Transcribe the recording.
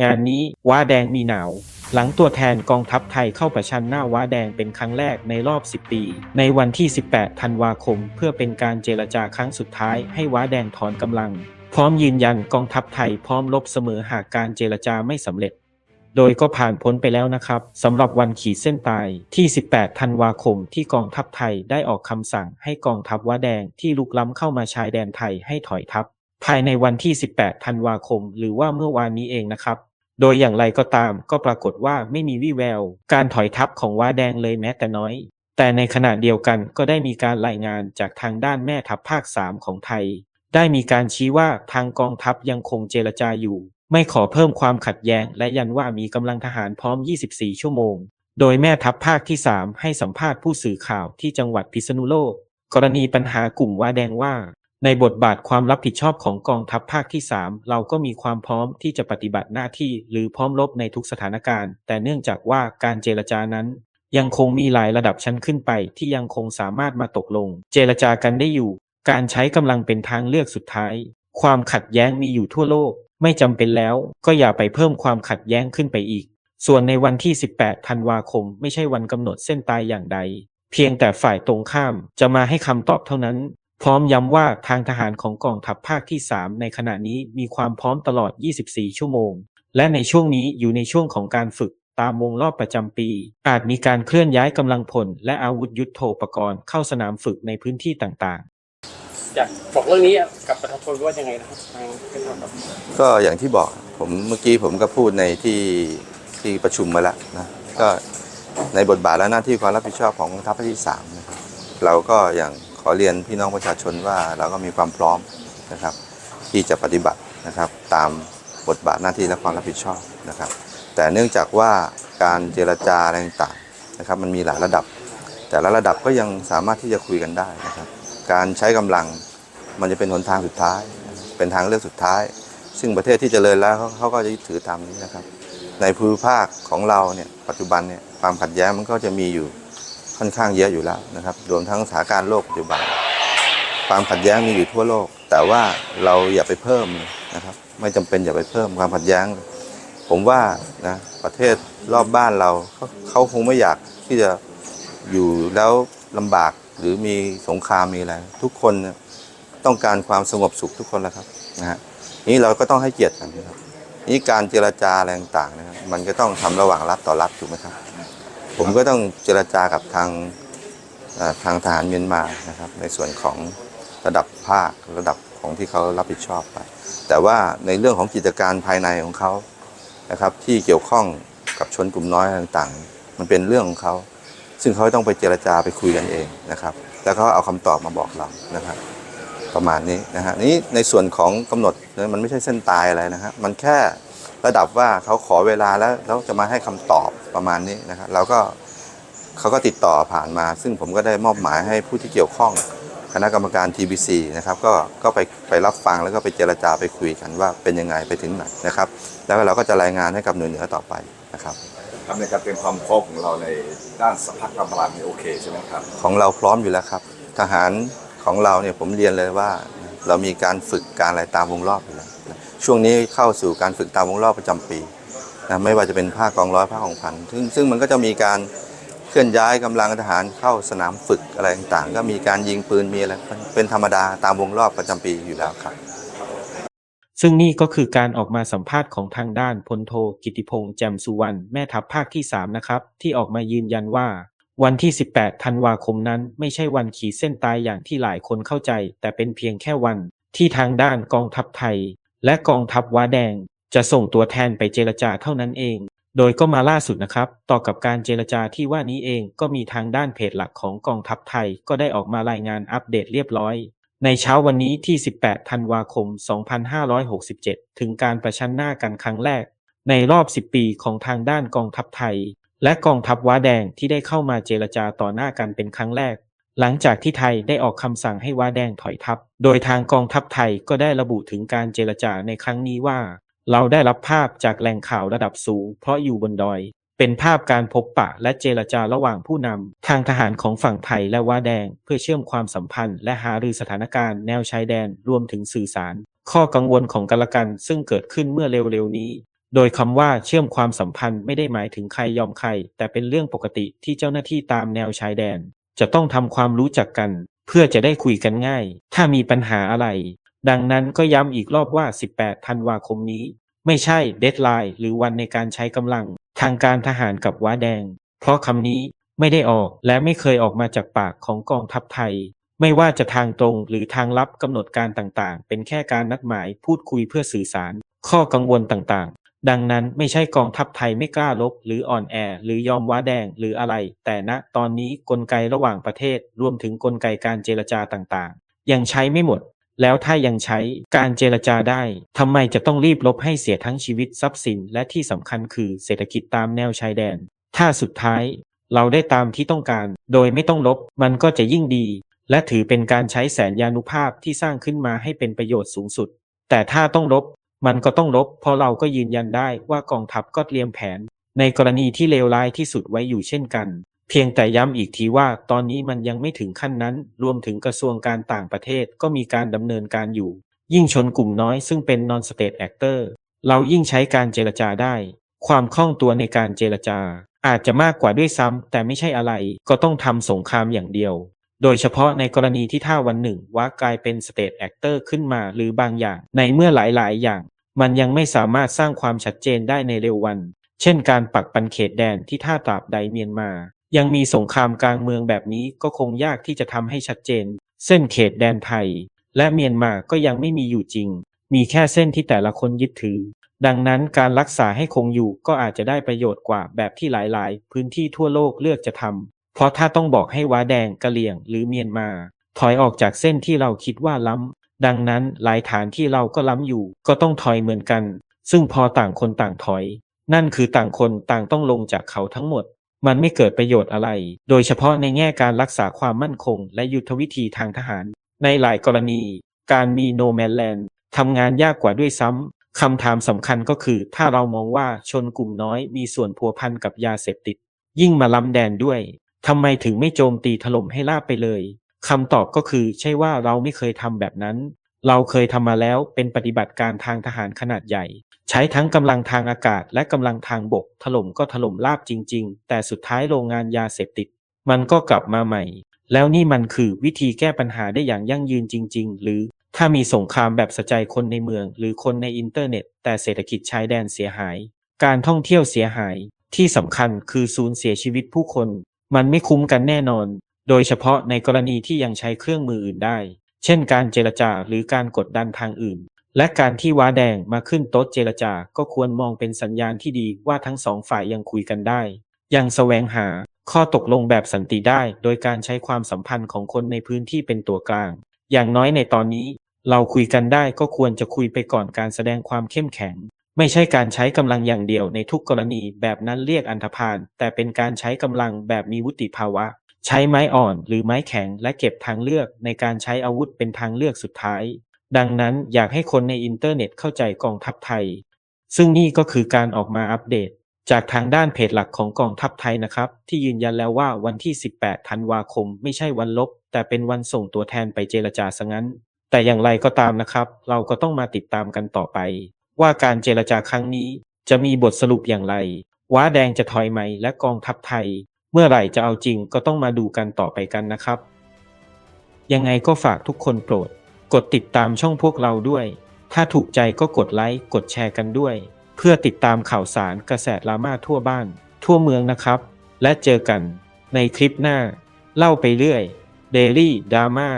งานนี้ว้าแดงมีหนาว หลังตัวแทนกองทัพไทยเข้าประชันหน้าว้าแดงเป็นครั้งแรกในรอบ 10 ปี ในวันที่ 18 ธันวาคม เพื่อเป็นการเจรจาครั้งสุดท้ายให้ว้าแดงถอนกำลัง พร้อมยืนยันกองทัพไทยพร้อมรบเสมอหากการเจรจาไม่สำเร็จ โดยก็ผ่านพ้นไปแล้วนะครับสำหรับวันขีดเส้นตายที่ 18 ธันวาคมที่กองทัพไทยได้ออกคำสั่งให้กองทัพว้าแดงที่ลุกล้ำเข้ามาชายแดนไทยให้ถอยทัพ ภายในวันที่ 18 ธันวาคม หรือว่าเมื่อวานนี้เองนะครับ โดยอย่างไรก็ตามก็ปรากฏว่าไม่มีวี่แวว การถอยทัพของว้าแดงเลยแม้แต่น้อย แต่ในขณะเดียวกันก็ได้มีการรายงานจากทางด้านแม่ทัพภาค 3 ของไทย ได้มีการชี้ว่าทางกองทัพยังคงเจรจาอยู่ ไม่ขอเพิ่มความขัดแย้ง และยันว่ามีกำลังทหารพร้อม 24 ชั่วโมง โดยแม่ทัพภาคที่ 3 ให้สัมภาษณ์ผู้สื่อข่าวที่จังหวัดพิษณุโลก กรณีปัญหากลุ่มว้าแดงว่า ในบทบาทความรับผิดชอบของกองทัพภาคที่ 3 เราก็มีความพร้อมที่จะปฏิบัติหน้าที่หรือพร้อมรบในทุกสถานการณ์ แต่เนื่องจากว่าการเจรจานั้น ยังคงมีหลายระดับชั้นขึ้นไป ที่ยังคงสามารถมาตกลง เจรจากันได้อยู่ การใช้กำลังเป็นทางเลือกสุดท้าย ความขัดแย้งมีอยู่ทั่วโลก ไม่จำเป็นแล้วก็อย่าไปเพิ่มความขัดแย้งขึ้นไปอีก ส่วนในวันที่ 18 ธันวาคม ไม่ใช่วันกำหนดเส้นตายอย่างใดเพียงแต่ฝ่ายตรงข้ามจะมาให้คำตอบเท่านั้น พร้อมย้ำว่าทางทหารของกองทัพภาคที่ 3 ในขณะนี้มีความพร้อมตลอด 24 ชั่วโมง และในช่วงนี้อยู่ในช่วงของการฝึกตามวงรอบประจำปี อาจมีการเคลื่อนย้ายกำลังพล และอาวุธยุทโธปกรณ์เข้าสนามฝึกในพื้นที่ต่างๆ อยากบอกเรื่องนี้กับประชาชนว่ายังไงนะครับทางเป็นทางแบบก็อย่างที่บอกผมเมื่อกี้ผมก็พูดในที่ที่ประชุมมาแล้วนะก็ในบทบาทและหน้าที่ความรับผิดชอบของกองทัพภาคที่สามนะครับเราก็อย่าง ขอเรียนพี่น้องประชาชนว่าเราก็มีความพร้อมนะครับที่จะปฏิบัตินะครับ ตามบทบาทหน้าที่และความรับผิดชอบนะครับ แต่เนื่องจากว่าการเจรจาอะไรต่างๆนะครับ มันมีหลายระดับ แต่ละระดับก็ยังสามารถที่จะคุยกันได้นะครับ การใช้กำลังมันจะเป็นหนทางสุดท้าย เป็นทางเลือกสุดท้าย ซึ่งประเทศที่เจริญแล้วเขาเขาก็จะยึดถือตามนี้นะครับ ในภูมิภาคของเราเนี่ยปัจจุบันเนี่ยความขัดแย้งมันก็จะมีอยู่ ค่อนข้างเยอะอยู่แล้วนะครับ รวมทั้งสถานการณ์โลกปัจจุบัน ความขัดแย้งมีอยู่ทั่วโลก แต่ว่าเราอย่าไปเพิ่มนะครับ ไม่จำเป็นอย่าไปเพิ่มความขัดแย้ง ผมว่านะประเทศรอบบ้านเราเขาเขาคงไม่อยากที่จะอยู่แล้วลำบากหรือมีสงครามมีอะไรทุกคนต้องการความสงบสุขทุกคนแล้วครับนะฮะนี่เราก็ต้องให้เกียรติกันนะครับนี่การเจรจาอะไรต่างๆนะครับมันก็ต้องทำระหว่างรัฐต่อรัฐถูกไหมครับ ผมก็ต้องเจรจากับทางทางทหารเมียนมานะครับ ในส่วนของระดับภาคระดับของที่เขารับผิดชอบไป แต่ว่าในเรื่องของกิจการภายในของเขานะครับที่เกี่ยวข้องกับชนกลุ่มน้อยต่างๆ มันเป็นเรื่องของเขา ซึ่งเขาต้องไปเจรจาไปคุยกันเองนะครับ แล้วเขาเอาคำตอบมาบอกเรานะครับ ประมาณนี้นะฮะนี่ในส่วนของกำหนดนะมันไม่ใช่เส้นตายอะไรนะฮะมันแค่ระดับว่าเขาขอเวลาแล้วแล้วจะมาให้คำตอบ ประมาณนี้นะครับเราก็เขาก็ติดต่อผ่านมา ซึ่งผมก็ได้มอบหมายให้ผู้ที่เกี่ยวข้องคณะกรรมการ TBC นะครับก็ก็ไปไปรับฟังแล้วก็ไปเจรจาไปคุยกันว่าเป็นยังไงไปถึงไหนนะครับ แล้วเราก็จะรายงานให้กับหน่วยเหนือต่อไปนะครับครับในการเตรียมความพร้อมของเราในด้านสภาพกำลังนี่โอเคใช่ไหมครับของเราพร้อมอยู่แล้วครับ ทหารของเราเนี่ยผมเรียนเลยว่า เรามีการฝึกการอะไรตามวงรอบอยู่แล้วนะช่วงนี้เข้าสู่การฝึกตามวงรอบประจำปี นะไม่ว่าจะเป็นภาคกองร้อยภาคของพันซึ่งซึ่งมันก็จะมีการเคลื่อนย้ายกำลังทหารเข้าสนามฝึกอะไรต่างๆ ก็มีการยิงปืนมีอะไรเป็นธรรมดาตามวงรอบประจำปีอยู่แล้วครับ ซึ่งนี่ก็คือการออกมาสัมภาษณ์ของทางด้านพลโทกิติพงษ์แจ่มสุวรรณแม่ทัพภาคที่ 3 นะครับ ที่ออกมายืนยันว่า วันที่ 18 ธันวาคมนั้น ไม่ใช่วันขีดเส้นตายอย่างที่หลายคนเข้าใจ แต่เป็นเพียงแค่วันที่ทางด้านกองทัพไทย และกองทัพว้าแดง จะส่งตัวแทนไปเจรจาเท่านั้นเอง โดยก็มาล่าสุดนะครับ ต่อกับการเจรจาที่ว่านี้เองก็มีทางด้านเพจหลักของกองทัพไทย ก็ได้ออกมารายงานอัปเดตเรียบร้อย ในเช้าวันนี้ที่ 18 ธันวาคม 2567 ถึงการประชันหน้ากันครั้งแรก ในรอบ 10 ปีของทางด้านกองทัพไทย และกองทัพว้าแดงที่ได้เข้ามาเจรจาต่อหน้ากันเป็นครั้งแรกหลังจากที่ไทยได้ออกคำสั่งให้ว้าแดงถอยทัพ โดยทางกองทัพไทยก็ได้ระบุถึงการเจรจาในครั้งนี้ว่า เราได้รับภาพจากแหล่งข่าวระดับสูง เพราะอยู่บนดอย เป็นภาพการพบปะและเจรจาระหว่างผู้นำทางทหารของฝั่งไทยและว้าแดง เพื่อเชื่อมความสัมพันธ์ และหารือสถานการณ์แนวชายแดนรวมถึงสื่อสาร ข้อกังวลของกันละกันซึ่งเกิดขึ้นเมื่อเร็วๆนี้ โดยคำว่าเชื่อมความสัมพันธ์ไม่ได้หมายถึงใครยอมใคร แต่เป็นเรื่องปกติที่เจ้าหน้าที่ตามแนวชายแดน จะต้องทำความรู้จักกัน เพื่อจะได้คุยกันง่าย ถ้ามีปัญหาอะไร ดังนั้นก็ย้ำอีกรอบว่า 18 ธันวาคมนี้ ไม่ใช่เดดไลน์หรือวันในการใช้กำลัง ทางการทหารกับว้าแดง เพราะคำนี้ไม่ได้ออกและไม่เคยออกมาจากปากของกองทัพไทย ไม่ว่าจะทางตรงหรือทางลับกำหนดการต่างๆ เป็นแค่การนัดหมายพูดคุยเพื่อสื่อสาร ข้อกังวลต่างๆ ดังนั้นไม่ใช่กองทัพไทยไม่กล้าลบ หรืออ่อนแอ หรือยอมว้าแดงหรืออะไร แต่ณตอนนี้กลไกระหว่างประเทศรวมถึงกลไกการเจรจาต่างๆ ยังใช้ไม่หมด แล้วถ้ายังใช้การเจรจาได้ทำไมจะต้องรีบลบให้เสียทั้งชีวิตทรัพย์สิน และที่สำคัญคือเศรษฐกิจตามแนวชายแดน ถ้าสุดท้าย เราได้ตามที่ต้องการ โดยไม่ต้องลบ มันก็จะยิ่งดี และถือเป็นการใช้แสนยานุภาพที่สร้างขึ้นมาให้เป็นประโยชน์สูงสุด แต่ถ้าต้องลบ มันก็ต้องลบ เพราะเราก็ยืนยันได้ว่ากองทัพก็เตรียมแผน ในกรณีที่เลวร้ายที่สุดไว้อยู่เช่นกัน พียงแต่ย้ำอีกทีว่าตอนนี้มันยังไม่ถึงขั้นนั้น รวมถึงกระทรวงการต่างประเทศก็มีการดำเนินการอยู่ ยิ่งชนกลุ่มน้อยซึ่งเป็น non state actor เรายิ่งใช้การเจรจาได้ ความคล่องตัวในการเจรจา อาจจะมากกว่าด้วยซ้ำแต่ไม่ใช่อะไร ก็ต้องทำสงครามอย่างเดียว โดยเฉพาะในกรณีที่ถ้าวันหนึ่งว่ากลายเป็น state actor ขึ้นมาหรือบางอย่าง ในเมื่อหลายๆ อย่าง มันยังไม่สามารถสร้างความชัดเจนได้ในเร็ววัน เช่น การปักปันเขตแดนที่ท่าตราบใดเมียนมา ยังมีสงครามกลางเมืองแบบนี้ก็คงยากที่จะทำให้ชัดเจน เส้นเขตแดนไทย และเมียนมาก็ยังไม่มีอยู่จริง มีแค่เส้นที่แต่ละคนยึดถือ ดังนั้นการรักษาให้คงอยู่ก็อาจจะได้ประโยชน์กว่าแบบที่หลายๆ พื้นที่ทั่วโลกเลือกจะทำเพราะถ้าต้องบอกให้ว้าแดงกะเหลี่ยงหรือเมียนมา ถอยออกจากเส้นที่เราคิดว่าล้ำดังนั้นหลายฐานที่เราก็ล้ำอยู่ ก็ต้องถอยเหมือนกัน ซึ่งพอต่างคนต่างถอย นั่นคือต่างคนต่างต้องลงจากเขาทั้งหมด มันไม่เกิดประโยชน์อะไร โดยเฉพาะในแง่การรักษาความมั่นคง และยุทธวิธีทางทหาร ในหลายกรณี การมีโนแมนแลนด์ทำงานยากกว่าด้วยซ้ำคำถามสำคัญก็คือ ถ้าเรามองว่าชนกลุ่มน้อยมีส่วนพัวพันกับยาเสพติด ยิ่งมาล้ำแดนด้วยทำไมถึงไม่โจมตีถล่มให้ลาบไปเลยคำตอบก็คือใช่ว่าเราไม่เคยทำแบบนั้น เราเคยทำมาแล้วเป็นปฏิบัติการทางทหารขนาดใหญ่ ใช้ทั้งกำลังทางอากาศและกำลังทางบก ถล่มก็ถล่มราบจริง ๆ แต่สุดท้ายโรงงานยาเสพติด มันก็กลับมาใหม่ แล้วนี่มันคือวิธีแก้ปัญหาได้อย่างยั่งยืนจริง ๆ หรือถ้ามีสงครามแบบสะใจคนในเมือง หรือคนในอินเทอร์เน็ต แต่เศรษฐกิจชายแดนเสียหาย การท่องเที่ยวเสียหาย ที่สำคัญคือสูญเสียชีวิตผู้คน มันไม่คุ้มกันแน่นอน โดยเฉพาะในกรณีที่ยังใช้เครื่องมืออื่นได้ เช่นการเจรจาหรือการกดดันทางอื่น และการที่ว้าแดงมาขึ้นโต๊ะเจรจาก็ควรมองเป็นสัญญาณที่ดีว่าทั้งสองฝ่ายยังคุยกันได้ ยังแสวงหาข้อตกลงแบบสันติได้ โดยการใช้ความสัมพันธ์ของคนในพื้นที่เป็นตัวกลาง อย่างน้อยในตอนนี้ เราคุยกันได้ก็ควรจะคุยไปก่อนการแสดงความเข้มแข็ง ไม่ใช่การใช้กำลังอย่างเดียวในทุกกรณีแบบนั้นเรียกอันธพาลแต่เป็นการใช้กำลังแบบมีวุฒิภาวะ ใช้ไม้อ่อนหรือไม้แข็งและเก็บทางเลือกในการใช้อาวุธเป็นทางเลือกสุดท้าย ดังนั้นอยากให้คนในอินเทอร์เน็ตเข้าใจกองทัพไทย ซึ่งนี่ก็คือการออกมาอัปเดต จากทางด้านเพจหลักของกองทัพไทยนะครับ ที่ยืนยันแล้วว่าวันที่ 18 ธันวาคม ไม่ใช่วันลบ แต่เป็นวันส่งตัวแทนไปเจรจาซะงั้น แต่อย่างไรก็ตามนะครับ เราก็ต้องมาติดตามกันต่อไป ว่าการเจรจาครั้งนี้จะมีบทสรุปอย่างไรว้าแดงจะถอยไหมและกองทัพไทย เมื่อไหร่จะเอาจริงก็ต้องมาดูกันต่อไปกันนะครับ ยังไงก็ฝากทุกคนโปรด กดติดตามช่องพวกเราด้วย ถ้าถูกใจก็กดไลค์กดแชร์กันด้วย เพื่อติดตามข่าวสารกระแสดราม่าทั่วบ้าน ทั่วเมืองนะครับ และเจอกันในคลิปหน้า เล่าไปเรื่อย Daily Drama